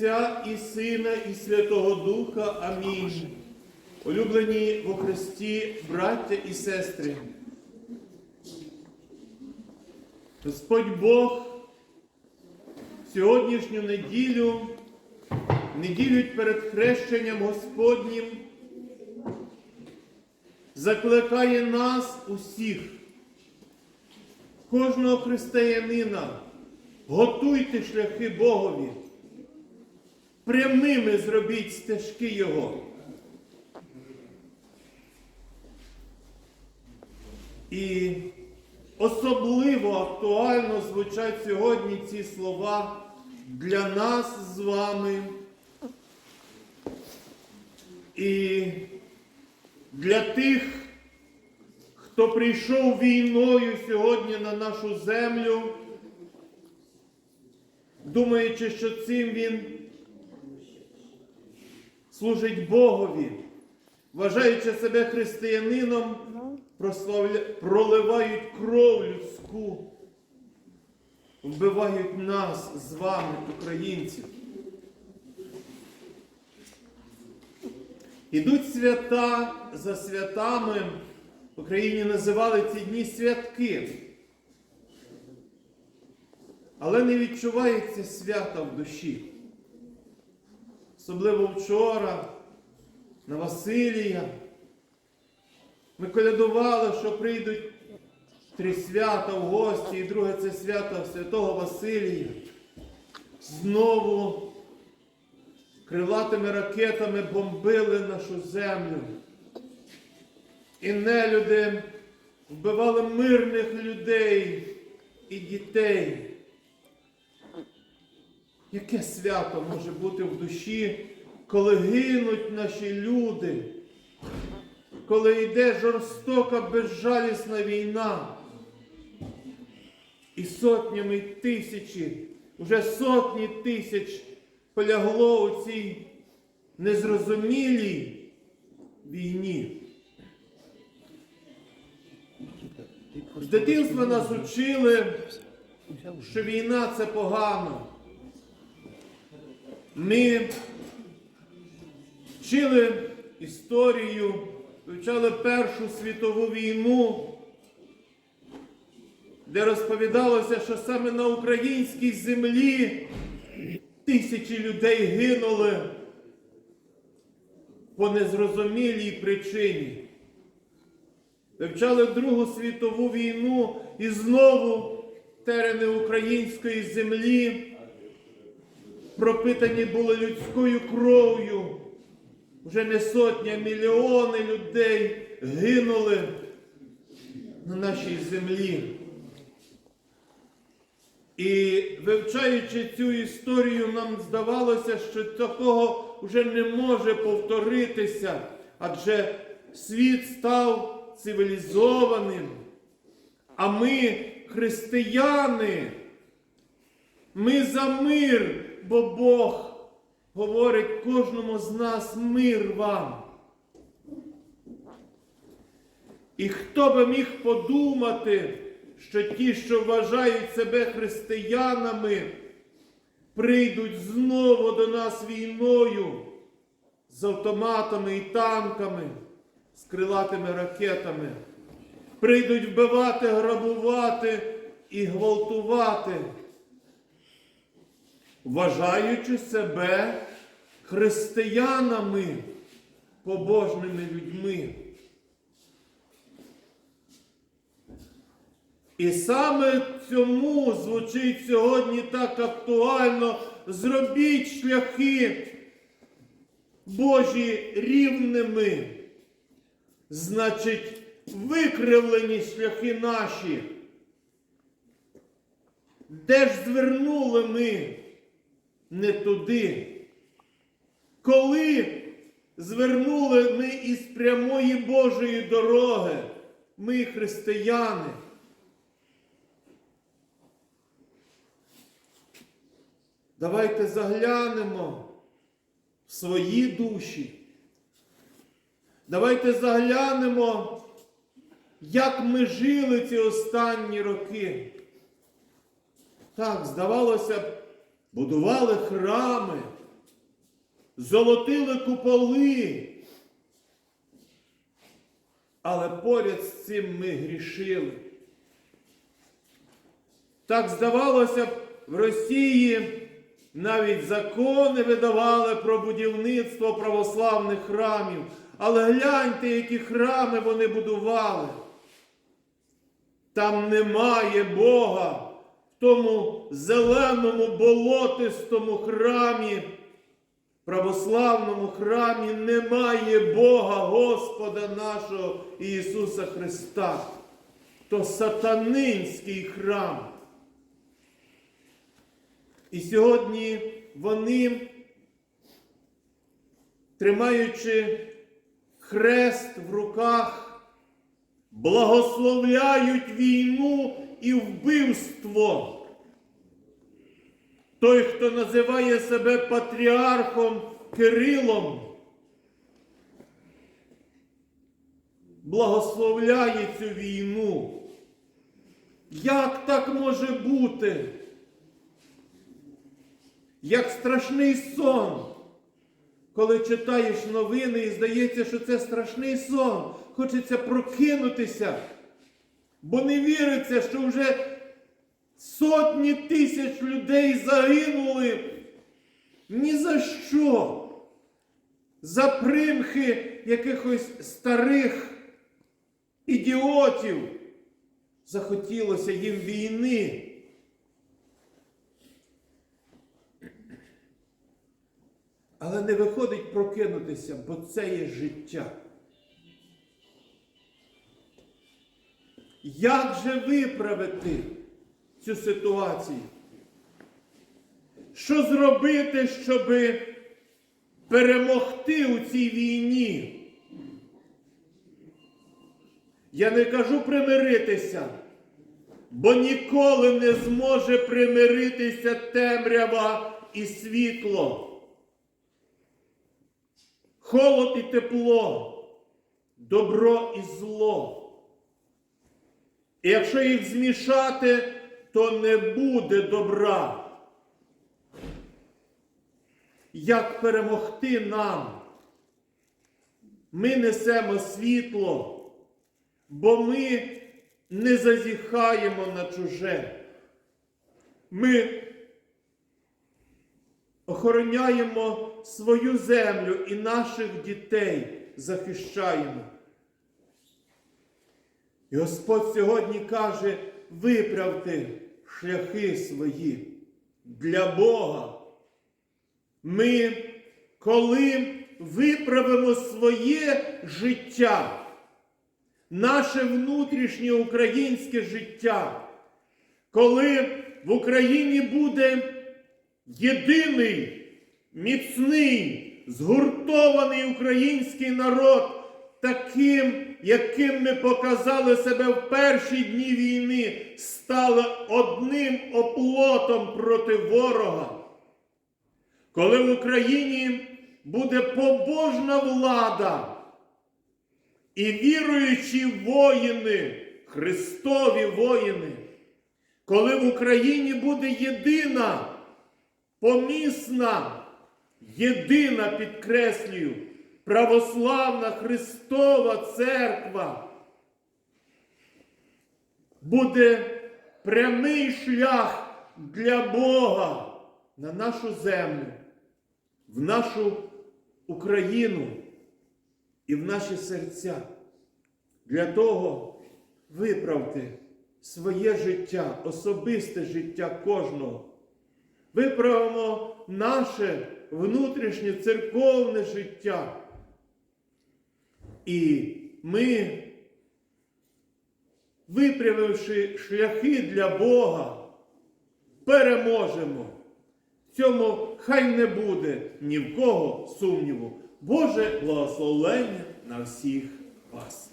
Отця і Сина, і Святого Духа. Амінь. Улюблені во Христі, браття і сестри. Господь Бог сьогоднішню неділю, неділю перед хрещенням Господнім, закликає нас усіх, кожного християнина, готуйте шляхи Богові, прямими зробіть стежки Його. І особливо актуально звучать сьогодні ці слова для нас з вами. І для тих, хто прийшов війною сьогодні на нашу землю, думаючи, що цим він служить Богові, вважаючи себе християнином, проливають кров людську, вбивають нас з вами, українців. Ідуть свята за святами. В Україні називали ці дні святки. Але не відчувається свята в душі. Особливо вчора, на Василія. Ми колядували, що прийдуть три свята в гості, і друге це свято Святого Василія. Знову крилатими ракетами бомбили нашу землю. І нелюди вбивали мирних людей і дітей. Яке свято може бути в душі, коли гинуть наші люди, коли йде жорстока безжалісна війна? І сотнями тисячі, вже сотні тисяч полягло у цій незрозумілій війні. З дитинства нас учили, що війна це погано. Ми вчили історію, вивчали Першу світову війну, де розповідалося, що саме на українській землі тисячі людей гинули по незрозумілій причині. Вивчали Другу світову війну і знову терени української землі пропитані були людською кров'ю. Вже не сотня, мільйони людей гинули на нашій землі. І вивчаючи цю історію, нам здавалося, що такого вже не може повторитися, адже світ став цивілізованим. А ми, християни, ми за мир, бо Бог говорить кожному з нас мир вам. І хто би міг подумати, що ті, що вважають себе християнами, прийдуть знову до нас війною з автоматами і танками, з крилатими ракетами, прийдуть вбивати, грабувати і гвалтувати, вважаючи себе християнами, побожними людьми. І саме цьому звучить сьогодні так актуально. Зробіть шляхи Божі рівними. Значить, викривлені шляхи наші. Де ж звернули ми не туди? Коли звернули ми із прямої Божої дороги, ми християни? Давайте заглянемо в свої душі. Давайте заглянемо, як ми жили ці останні роки. Так, здавалося б, будували храми, золотили куполи. Але поряд з цим ми грішили. Так здавалося б, в Росії навіть закони видавали про будівництво православних храмів. Але гляньте, які храми вони будували. Там немає Бога тому зеленому болотистому храмі, православному храмі немає Бога Господа нашого Ісуса Христа. То сатанинський храм. І сьогодні вони, тримаючи хрест в руках, благословляють війну і вбивство. Той, хто називає себе патріархом Кирилом, благословляє цю війну. Як так може бути? Як страшний сон, коли читаєш новини і здається, що це страшний сон, хочеться прокинутися, бо не віриться, що вже сотні тисяч людей загинули ні за що. За примхи якихось старих ідіотів. Захотілося їм війни. Але не виходить прокинутися, бо це є життя. Як же виправити цю ситуацію? Що зробити, щоб перемогти у цій війні? Я не кажу примиритися, бо ніколи не зможе примиритися темрява і світло холод і тепло, добро і зло. І якщо їх змішати, то не буде добра. Як перемогти нам? Ми несемо світло, бо ми не зазіхаємо на чуже. Ми охороняємо свою землю і наших дітей захищаємо. І Господь сьогодні каже, виправте шляхи свої для Бога. Ми, коли виправимо своє життя, наше внутрішнє українське життя, коли в Україні буде єдиний, міцний, згуртований український народ, таким, яким ми показали себе в перші дні війни, стали одним оплотом проти ворога. Коли в Україні буде побожна влада і віруючі воїни, Христові воїни, коли в Україні буде єдина помісна, єдина, підкреслюю, православна Христова Церква. Буде прямий шлях для Бога на нашу землю, в нашу Україну і в наші серця. Для того виправте своє життя, особисте життя кожного виправимо наше внутрішнє церковне життя. І ми, випрямивши шляхи для Бога, переможемо. Цьому хай не буде ні в кого сумніву. Боже благословення на всіх вас.